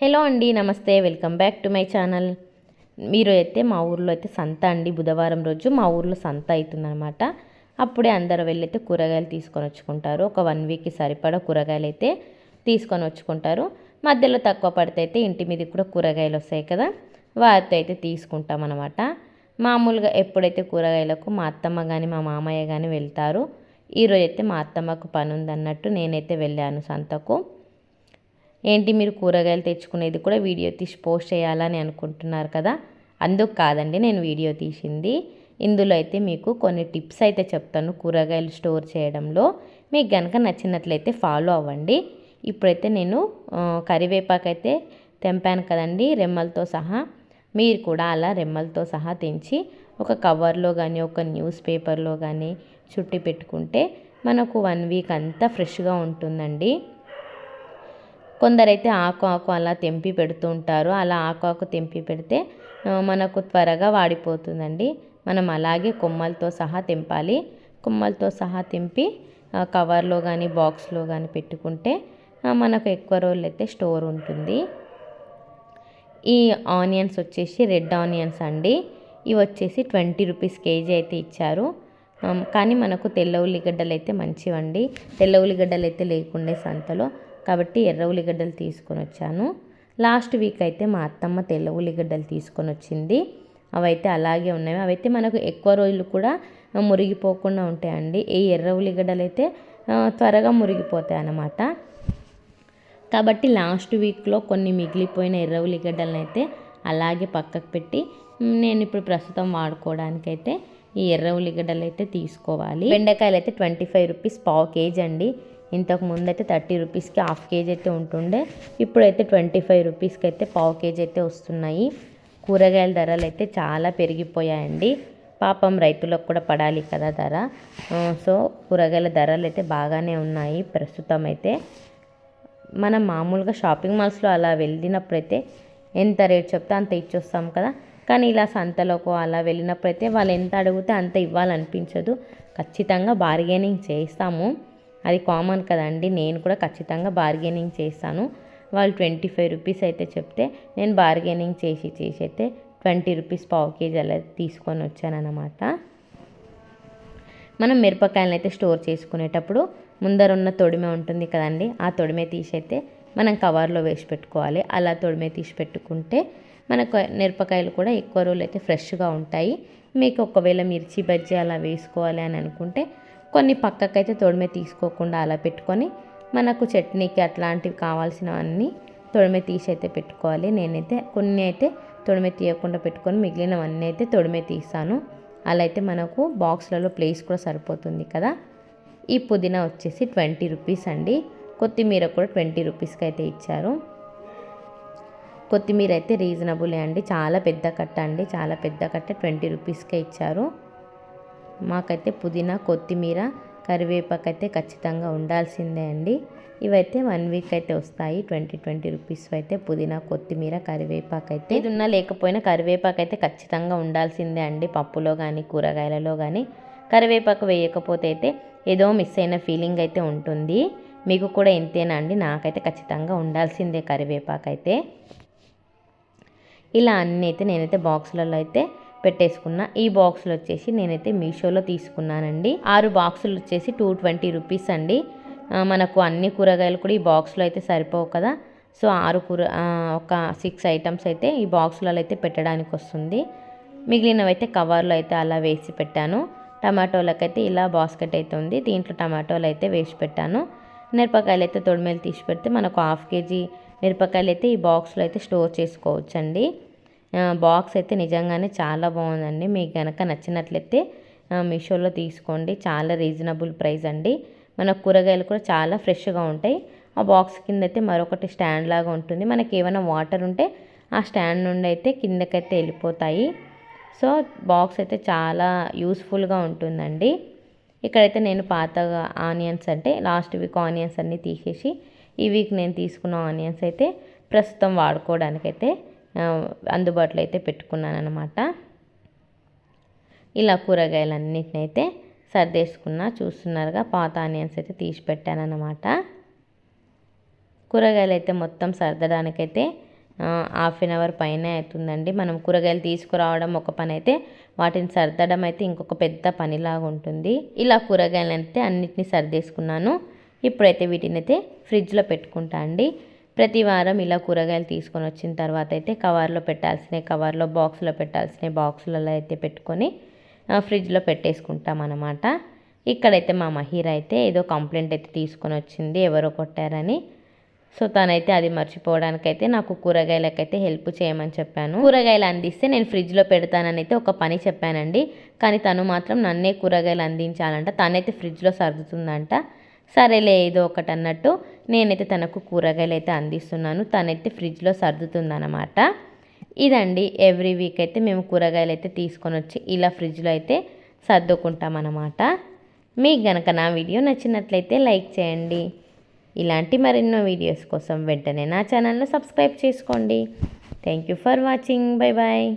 Hello అండి నమస్తే welcome back to my channel. మీరు అయితే మా ఊర్లో అయితే సంత అండి బుధవారం రోజు మా ఊర్లో సంత అవుతుందన్నమాట అప్పుడే అందరు వెళ్ళైతే కూరగాయలు తీసుకొని వచ్చుకుంటారు. ఒక వన్ వీక్కి సరిపడా కూరగాయలు అయితే తీసుకొని వచ్చుకుంటారు. మధ్యలో తక్కువ పడితే అయితే ఇంటి మీదకి కూడా కూరగాయలు వస్తాయి కదా వారితో అయితే తీసుకుంటాం అనమాట మామూలుగా ఎప్పుడైతే కూరగాయలకు మా అత్తమ్మ కానీ మా మామయ్య కానీ వెళ్తారు ఈరోజు అయితే మా అత్తమ్మకు పని ఉందన్నట్టు నేనైతే వెళ్ళాను సంతకు. ఏంటి మీరు కూరగాయలు తెచ్చుకునేది కూడా వీడియో తీసి పోస్ట్ చేయాలని అనుకుంటున్నారు కదా? అందుకు కాదండి నేను వీడియో తీసింది. ఇందులో అయితే మీకు కొన్ని టిప్స్ అయితే చెప్తాను కూరగాయలు స్టోర్ చేయడంలో. మీకు కనుక నచ్చినట్లయితే ఫాలో అవ్వండి. ఇప్పుడైతే నేను కరివేపాకు అయితే తెంపాను కదండి రెమ్మలతో సహా. మీరు కూడా అలా రెమ్మలతో సహా తెంచి ఒక కవర్లో కానీ ఒక న్యూస్ పేపర్లో కానీ చుట్టి పెట్టుకుంటే మనకు వన్ వీక్ అంతా ఫ్రెష్గా ఉంటుందండి. కొందరైతే ఆకు ఆకు అలా తెంపి పెడుతూ ఉంటారు. అలా ఆకు ఆకు తెంపి పెడితే మనకు త్వరగా వాడిపోతుందండి. మనం అలాగే కొమ్మలతో సహా తెంపాలి. కొమ్మలతో సహా తెంపి కవర్లో కానీ బాక్స్లో కానీ పెట్టుకుంటే మనకు ఎక్కువ రోజులు అయితే స్టోర్ ఉంటుంది. ఈ ఆనియన్స్ వచ్చేసి రెడ్ ఆనియన్స్ అండి. ఇవి వచ్చేసి ట్వంటీ రూపీస్ కేజీ అయితే ఇచ్చారు. కానీ మనకు తెల్ల ఉల్లిగడ్డలు అయితే మంచివండి. తెల్ల ఉల్లిగడ్డలు అయితే లేకుండే సంతలో. కాబట్టి ఎర్ర ఉల్లిగడ్డలు తీసుకొని వచ్చాను. లాస్ట్ వీక్ అయితే మా అత్తమ్మ తెల్ల ఉల్లిగడ్డలు తీసుకొని వచ్చింది. అవైతే అలాగే ఉన్నాయి. అవైతే మనకు ఎక్కువ రోజులు కూడా మురిగిపోకుండా ఉంటాయండి. ఈ ఎర్ర ఉల్లిగడ్డలు అయితే త్వరగా మురిగిపోతాయి అన్నమాట. కాబట్టి లాస్ట్ వీక్లో కొన్ని మిగిలిపోయిన ఎర్ర ఉల్లిగడ్డలను అయితే అలాగే పక్కకు పెట్టి నేను ఇప్పుడు ప్రస్తుతం వాడుకోవడానికైతే ఈ ఎర్ర ఉల్లిగడ్డలు అయితే తీసుకోవాలి. బెండకాయలు అయితే ట్వంటీ ఫైవ్ రూపీస్ పావు కేజీ అండి. ఇంతకు ముందు అయితే థర్టీ రూపీస్కి హాఫ్ కేజీ అయితే ఉంటుండే ఇప్పుడైతే ట్వంటీ ఫైవ్ రూపీస్కి అయితే పావు కేజీ అయితే వస్తున్నాయి. కూరగాయల ధరలు అయితే చాలా పెరిగిపోయాయండి. పాపం రైతులకు కూడా పడాలి కదా ధర. సో కూరగాయల ధరలు అయితే బాగానే ఉన్నాయి ప్రస్తుతం అయితే. మనం మామూలుగా షాపింగ్ మాల్స్లో అలా వెళ్ళినప్పుడైతే ఎంత రేట్ చెప్తే అంత ఇచ్చొస్తాం కదా. కానీ ఇలా సంతలోకి అలా వెళ్ళినప్పుడైతే వాళ్ళు ఎంత అడిగితే అంత ఇవ్వాలనిపించదు. ఖచ్చితంగా బార్గెనింగ్ చేస్తాము అది కామన్ కదండి. నేను కూడా ఖచ్చితంగా బార్గెనింగ్ చేస్తాను. వాళ్ళు ట్వంటీ ఫైవ్ రూపీస్ అయితే చెప్తే నేను బార్గెనింగ్ చేసి చేసి అయితే ట్వంటీ రూపీస్ పావు కేజీ అలా తీసుకొని వచ్చానమాట మనం మిరపకాయలను అయితే స్టోర్ చేసుకునేటప్పుడు ముందర ఉన్న తొడిమే ఉంటుంది కదండి. ఆ తొడిమే తీసి అయితే మనం కవర్లో వేసి పెట్టుకోవాలి. అలా తొడిమే తీసి పెట్టుకుంటే మనకు మిరపకాయలు కూడా ఎక్కువ రోజులు అయితే ఫ్రెష్గా ఉంటాయి. మీకు ఒకవేళ మిర్చి బజ్జీ అలా వేసుకోవాలి అని అనుకుంటే కొన్ని పక్కకైతే తొడిమే తీసుకోకుండా అలా పెట్టుకొని మనకు చట్నీకి అట్లాంటివి కావాల్సినవన్నీ తొడిమే తీసి అయితే పెట్టుకోవాలి. నేనైతే కొన్ని అయితే తొడిమే తీయకుండా పెట్టుకొని మిగిలినవన్నీ అయితే తొడిమే తీస్తాను. అలా అయితే మనకు బాక్స్లలో ప్లేస్ కూడా సరిపోతుంది కదా. ఈ పుదీనా వచ్చేసి ట్వంటీ రూపీస్ అండి. కొత్తిమీర కూడా ట్వంటీ రూపీస్కి అయితే ఇచ్చారు. కొత్తిమీర అయితే రీజనబులే అండి. చాలా పెద్ద కట్ట అండి. చాలా పెద్ద కట్ట ట్వంటీ రూపీస్కే ఇచ్చారు. మాకైతే పుదీనా కొత్తిమీర కరివేపాకు అయితే ఖచ్చితంగా ఉండాల్సిందే అండి. ఇవైతే వన్ వీక్ అయితే వస్తాయి. ట్వంటీ ట్వంటీ రూపీస్ అయితే పుదీనా కొత్తిమీర కరివేపాకు అయితే ఇది ఉన్నా లేకపోయినా కరివేపాకు అయితే ఖచ్చితంగా ఉండాల్సిందే అండి. పప్పులో కానీ కూరగాయలలో కానీ కరివేపాకు వేయకపోతే అయితే ఏదో మిస్ అయిన ఫీలింగ్ అయితే ఉంటుంది. మీకు కూడా ఎంతేనా అండి? నాకైతే ఖచ్చితంగా ఉండాల్సిందే కరివేపాకు అయితే ఇలా అన్నీ అయితే నేనైతే బాక్సులలో అయితే పెట్టేసుకున్న ఈ బాక్సులు వచ్చేసి నేనైతే మీషోలో తీసుకున్నానండి. ఆరు బాక్సులు వచ్చేసి టూ ట్వంటీ రూపీస్ అండి. మనకు అన్ని కూరగాయలు కూడా ఈ బాక్స్లో అయితే సరిపోవు కదా. సో ఆరు కూర ఒక సిక్స్ ఐటమ్స్ అయితే ఈ బాక్సులలో అయితే పెట్టడానికి వస్తుంది. మిగిలినవి అయితే కవర్లో అయితే అలా వేసి పెట్టాను. టమాటోలకైతే ఇలా బాస్కెట్ అయితే ఉంది. దీంట్లో టమాటోలు అయితే వేసి పెట్టాను. మిరపకాయలు అయితే తొడిమేలు తీసి పెడితే మనకు హాఫ్ కేజీ మిరపకాయలు అయితే ఈ బాక్స్లో అయితే స్టోర్ చేసుకోవచ్చండి. బాక్స్ అయితే నిజంగానే చాలా బాగుందండి. మీకు కనుక నచ్చినట్లయితే మీషోలో తీసుకోండి. చాలా రీజనబుల్ ప్రైస్ అండి. మన కూరగాయలు కూడా చాలా ఫ్రెష్గా ఉంటాయి. ఆ బాక్స్ కింద అయితే మరొకటి స్టాండ్ లాగా ఉంటుంది. మనకి ఏమైనా వాటర్ ఉంటే ఆ స్టాండ్ నుండి అయితే కిందకైతే వెళ్ళిపోతాయి. సో బాక్స్ అయితే చాలా యూస్ఫుల్గా ఉంటుందండి. ఇక్కడైతే నేను పాత ఆనియన్స్ అంటే లాస్ట్ వీక్ ఆనియన్స్ అన్నీ తీసేసి ఈ వీక్ నేను తీసుకున్న ఆనియన్స్ అయితే ప్రస్తుతం వాడుకోవడానికైతే అందుబాటులో అయితే పెట్టుకున్నాను అనమాట ఇలా కూరగాయలన్నిటిని అయితే సర్దేసుకున్న చూస్తున్నారుగా పాత ఆనియన్స్ అయితే తీసి పెట్టాను అనమాట కూరగాయలు అయితే మొత్తం సర్దడానికైతే హాఫ్ అన్ అవర్ పైన అవుతుందండి. మనం కూరగాయలు తీసుకురావడం ఒక పని అయితే వాటిని సర్దడం అయితే ఇంకొక పెద్ద పనిలాగా ఉంటుంది. ఇలా కూరగాయలు అయితే అన్నిటినీ సర్దేసుకున్నాను. ఇప్పుడైతే వీటిని అయితే ఫ్రిడ్జ్లో పెట్టుకుంటా అండి. ప్రతి వారం ఇలా కూరగాయలు తీసుకొని వచ్చిన తర్వాత అయితే కవర్లో పెట్టాల్సిన కవర్లో బాక్స్లో పెట్టాల్సిన బాక్సులలో అయితే పెట్టుకొని ఫ్రిడ్జ్లో పెట్టేసుకుంటాం అనమాట ఇక్కడైతే మా మహిర అయితే ఏదో కంప్లైంట్ అయితే తీసుకొని వచ్చింది ఎవరో కొట్టారని. సో తనైతే అది మర్చిపోవడానికైతే నాకు కూరగాయలకైతే హెల్ప్ చేయమని చెప్పాను. కూరగాయలు అందిస్తే నేను ఫ్రిడ్జ్లో పెడతానని అయితే ఒక పని చెప్పానండి. కానీ తను మాత్రం నన్నే కూరగాయలు అందించాలంట తనైతే ఫ్రిడ్జ్లో సర్దుతుందంట. సరేలే ఏదో ఒకటి అన్నట్టు నేనైతే తనకు కూరగాయలు అయితే అందిస్తున్నాను. తనైతే ఫ్రిడ్జ్లో సర్దుతుందన్నమాట. ఇదండి ఎవ్రీ వీక్ అయితే మేము కూరగాయలు అయితే తీసుకొని వచ్చి ఇలా ఫ్రిడ్జ్లో అయితే సర్దుకుంటామన్నమాట. మీకు గనక నా వీడియో నచ్చినట్లయితే లైక్ చేయండి. ఇలాంటి మరెన్నో వీడియోస్ కోసం వెంటనే నా ఛానల్ను సబ్స్క్రైబ్ చేసుకోండి. Thank you for watching. Bye bye.